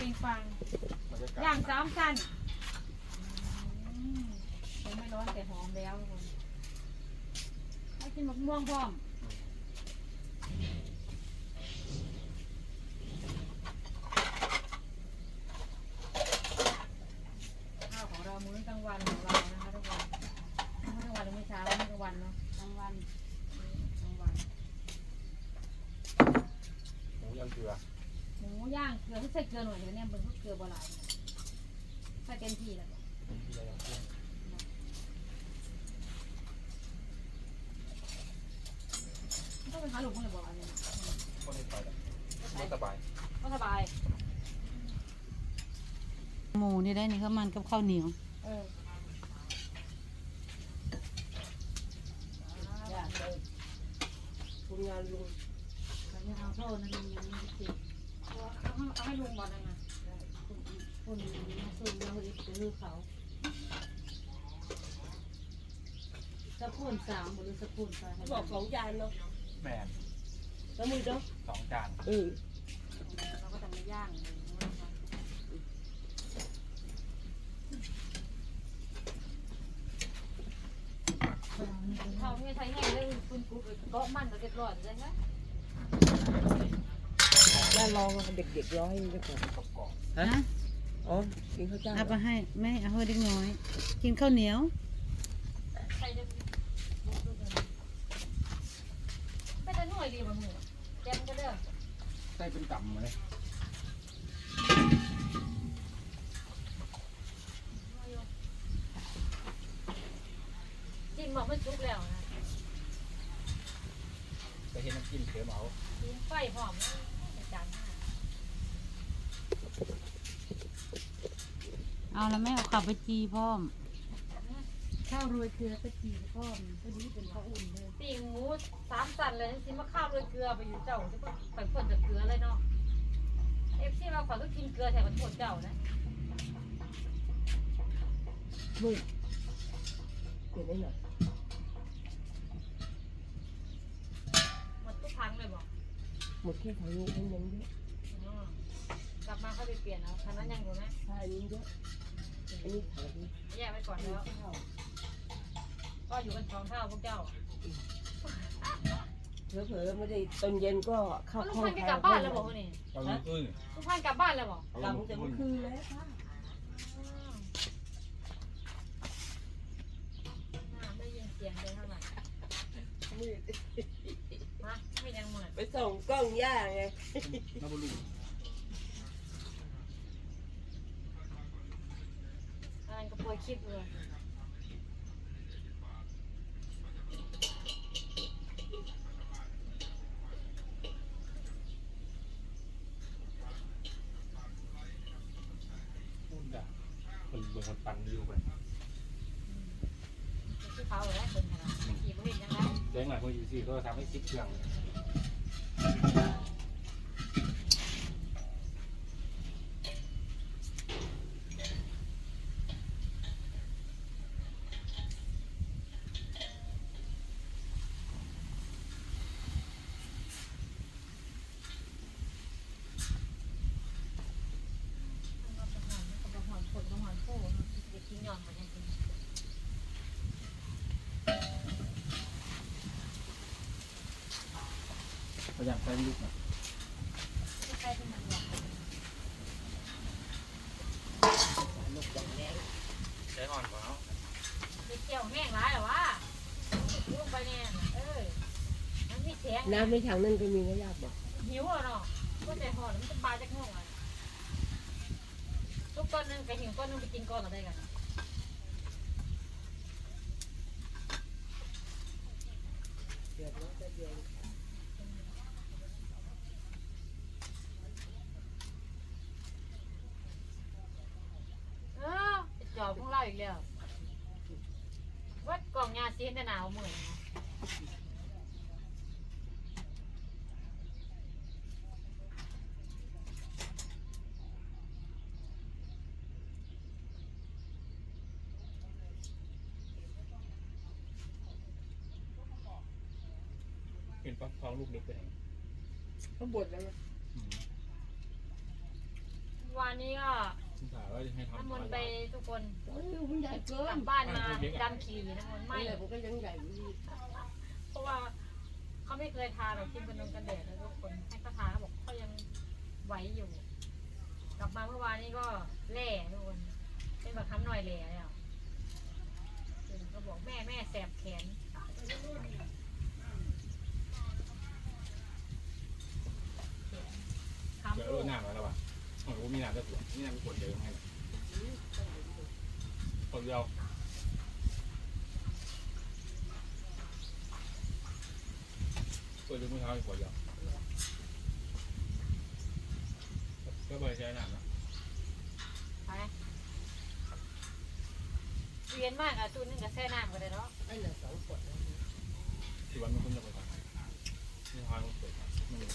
ปิงฟังบรรยากาศย่างสามชั้นอืมยังไม่ร้อนแต่หอมแล้วทุกคนให้กินมะม่วงพร้อมข้าวของเรามื้อกลางวันของเรานะคะทุกคนมื้อกลางวันหรือมื้อเช้ามื้อกลางวันเนาะกลางวันกลางวัน หมูย่างเกลือ หมู ย่างเกลือที่ใส่เกลือหน่อยเดี๋ยวเนี่ยมันก็เกลือโบราณใส่เต็มที่แล้วที่ย่างเกลือต้องเป็นขาหลุมเลยบอกอันนี้ก็ได้ไปแล้วไม่สบายก็สบายหมูนี่ได้นี่ข้าวมันกับข้าวเหนียวเอออยากเลยคุณงานลุงเขาจะเอาโทษน ให้ลุงบอกนะนะคนมาส่งเราอีกคือเขาสะพูนสามหรือสะพูนไปบอกสองจานเนาะแมนแล้วมือเนาะสองจานเออเราก็จะไม่ย่างเลยนะคะเขาไม่ใช้แห้งเลยคุณกุ๊กเกาะมันก็เรียบร้อยเลยนะ ย่าลองเด็กๆร้อยไปก่อนกรอบฮะอ๋อกินข้าวเจ้าเอาไปให้แม่เอาให้เด็กน้อย กินข้าวเหนียวใส่จะไม่จะหน่วยดีกว่าหมูแกมก็เด้อๆใส่เป็นกำเลย จิ้มบอกมันสุกแล้วนะ ไปเห็นน้ำจิ้มเค็มเอา จิ้มไฟหอมนะจานห้า เอาแล้วแม่เอาขับไปจีพร้อม ข้าวรวยเกลือก็จีพ่อมพอดีเป็นข้าวอุ่นเลยปีกหมูสามสันเลยสิมาข้าวรวยเกลือไปอยู่เจ้าจะไปพ่นจากเกลือเลยเนาะเอฟซีเราขอต้องกินเกลือแถมมันโทษเจ้านะมือเปลี่ยนได้หน่อยมันทุกครั้งเลยบอกหมดแค่ทางนี้ทั้งนั้นเยอะอ๋อกลับมาค่อยไปเปลี่ยนเอาคันนั้นยังอยู่ไหมทางนี้เยอะ อันนี้ทางนี้แยกไว้ก่อนแล้ว ก็อยู่กันสองเท่าพวกเจ้าเผลอๆไม่ได้ตอนเย็นก็เข้าลุงห้องพันธุ์ไปกลับบ้านแล้วบอกว่านี่ตอนนี้ขึ้นลุงพันธุ์กลับบ้านแล้วบอกหลังจากเมื่อคืนแล้วค่ะอ่าได้ยินเสียงเลยเท่าไหร่มืดฮะไม่ยังเหมือนไปส่องกล้องย่าไง น้ำบุรี อะไรก็ปล่อย คลิปเลยพูดด่าคนเบิ่งคนปันอยู่ไปที่เขาเลยคนขนาดขี่บ่เห็นยังไงแจ้งหน่อยคนอยู่สี่ก็ทำให้ซิกเครื่องกับกระหอนผลกระหอนโป้เด็กกินหย่อนเหมือนยังกิน พ ยายามใช้ลูกนะไม่ใช่เป็นมันหรอกใช้อ่อนกว่าเนาะเด็กเกี่ยวแห้งร้ายเหรอวะลูกไปเนี่ยเออมันมีเสียงน้ำในถังนั่นก็มีนะย่าบอกหิวอะเนาะก็ใจหอนมันจะปลาจากห้องอะทุกก้อนนึงไปหิวก้อนนึงไปกินก้อนอะไรกัน เดือดแล้วจะเดือด เออจอบของเราอีกแล้ววัด กล่องยาซีนแต่หนาวเหมือนนะเป็นฟักทองลูกเล็กไปไหนเขาบดแล้วนะอืมวานนี้ก็คุณสาวว่าจะให้ทำน้ำมนต์ไปทุกคน โอ้ยมันใหญ่ เกิกลันบบ้านมาดำขี่น้ำมนไม่ไม่ผมก็ยังใหญ่อยู่ดีเพราะว่าเขาไม่เคยทาแบบกินกันนมกันแดดเลยทุกคนให้เขาทาเขาบอกเขายังไหวอยู่ กลับมาเมื่อวานนี้ก็แล่ทุกคนเป็นแบบคำหน่อยแล่แล้วเดี๋ยวก็บอกแม่แม่แสบแขนเดี๋ยวลูรู้กหน้ามาแล้วป่ะโอ้โหมีหน้าจะปวดนี่หน้าไม่ปวดเยอะให้ คนเดียวปวดดึงมือเท้าปวดเดียวก็บริใจหนักนะไปเรียนมากอะตูนนึงกับแช่น้ำก็ได้เนาะไอ้เหลือสองขวดแล้วที่วันมันคุณจะไปทำนี่ทางมันปวดไม่รู้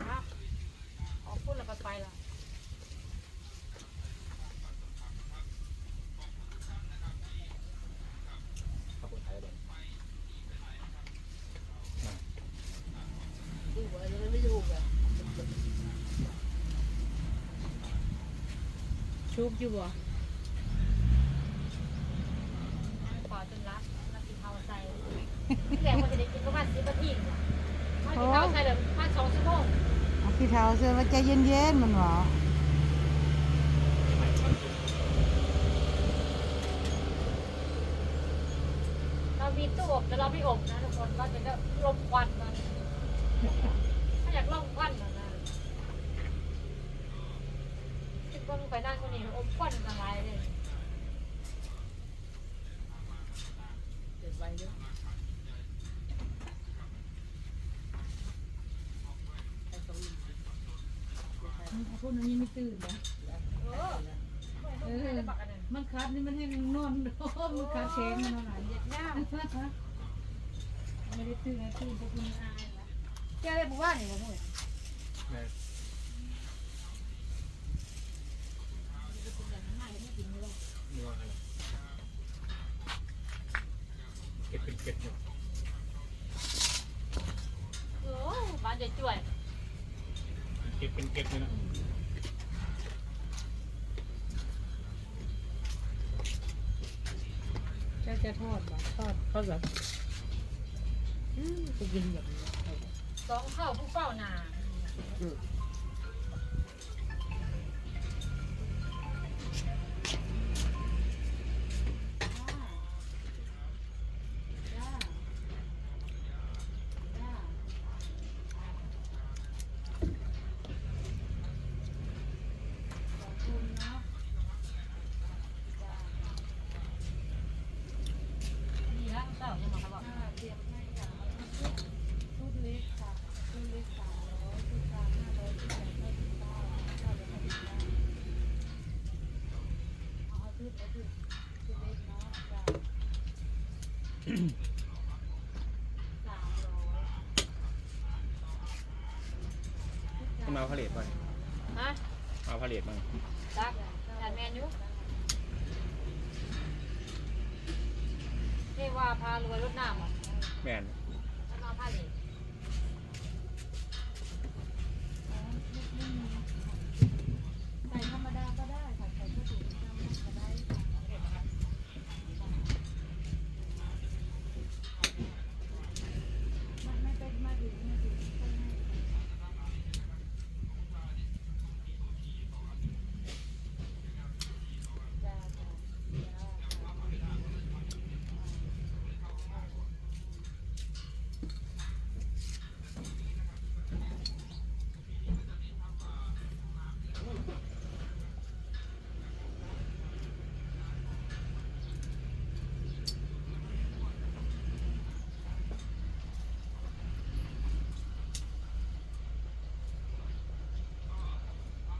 ครับขอพูดแล้วก็ไปละ ขับปวดท้ายเลย ดูว่ายังไม่ดูเลย ชุบอยู่บ่ขอจนรับรับกินเท้าใจแกคนจะได้กินประมาณสิบนาทีมากินเท้าใจเลยประมาณสองชั่วโมงเอาพี่เท้าเสื้อว่าใจเย็นๆมันหรอเรามีตู้อบแต่เราไม่อบนะทุกคนเราจะได้ลมควันมันถ้าอยากลมควันมัน นะคิดว่ามึงไปนั่งคนนี้อมควันอะไรเลยเด็ดไว้ด้วยอ้ตรงนี้พวกนั้ไม่ตื่นนะเออมันคัดนี่มันให้มันนอนโอ้มันคัดแข็งมันนอนหลายเย็ดย่ามไม่ได้ตื่นนะตื่นพราะคุณอายละแกเลยบอกว่านี่ผมพูด แม่ นี่ว่าอะไร เก็บเป็นเก็บอยู่เออบ้านจะจ่วยเก็บเป็นเก็บเลยนะเจ้าจะทอดบ่ทอดทอดแบบอืมจะกินแบบนี้สองเข้าผู้เฝ้านาดีแล้วเจ้าจะมาเขาบอก ชุดเล็กค่ะชุดเล็กสามร้อยชุดกลางห้าร้อยชุดใหญ่เก้าสิบเก้าเก้าร้อยห้าสิบเก้า เอาชุดเอาชุดชุดเล็กเนาะจ้ะสามร้อยคุณมาเอาผลิตไปฮะเอาผลิตมาจักงานแมนยูเรียกว่าพารวยรถน้ำอะแม่นแล้วมาพาเหล็ก ใส่ธรรมดาก็ได้ค่ะใส่ผ้าถุงดำก็ได้ค่ะไม่ไม่เป็นมาถึงมาถึงข้างหน้า จ้าจ้าจ้า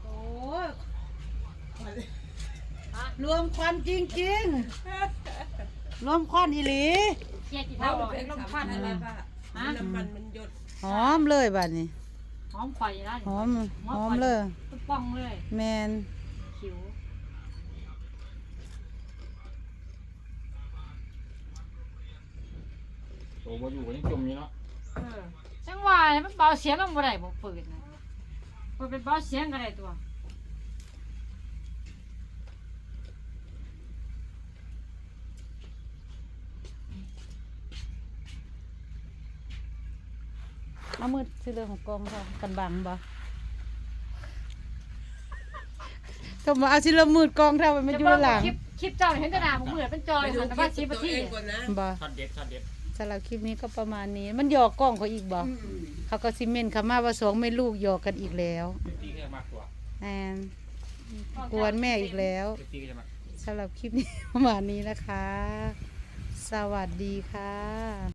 โอ้ย ฮะ รวมควันจริงๆ รวมควันอีหลีเคลียร์กี่เท่าหรอเอ็งลมควันอะไรป่ะฮะน้ำมันมันหยดหอมเลยบัดนี้ หอมข่อยนะหอม หอมเลย ตุ๊กป้องเลย แมนคิ้วตัวบ่อยู่ก็ยังจมอยู่เนาะเออจังหวะมันเบาเสียงลงบ่ได้บ่เปิดนะเปิดเป็นเบาเสียงก็ได้ตัว มือซื้อเรื่องของกองเรากันบังบ่ก็มาเอาสิละมืดกองเรามันอยู่หลังคลิปคลิปเจ้าเห็นแต่หน้าผมเหมือนเป็นจอยหันแต่ว่าชีพที่บ่ช็อตเด็ดช็อตเด็ดสำหรับคลิปนี้ก็ประมาณนี้ มันหยอกกล้องเขาอีกบ่เขาก็ซิเมนต์เขามาว่าสองแม่ลูกหยอกกันอีกแล้วเด็ดตีก็จะมากกว่าแอนกวนแม่อีกแล้วเด็ดตีก็จะมากสำหรับคลิปนี้ประมาณนี้นะคะ สวัสดีค่ะ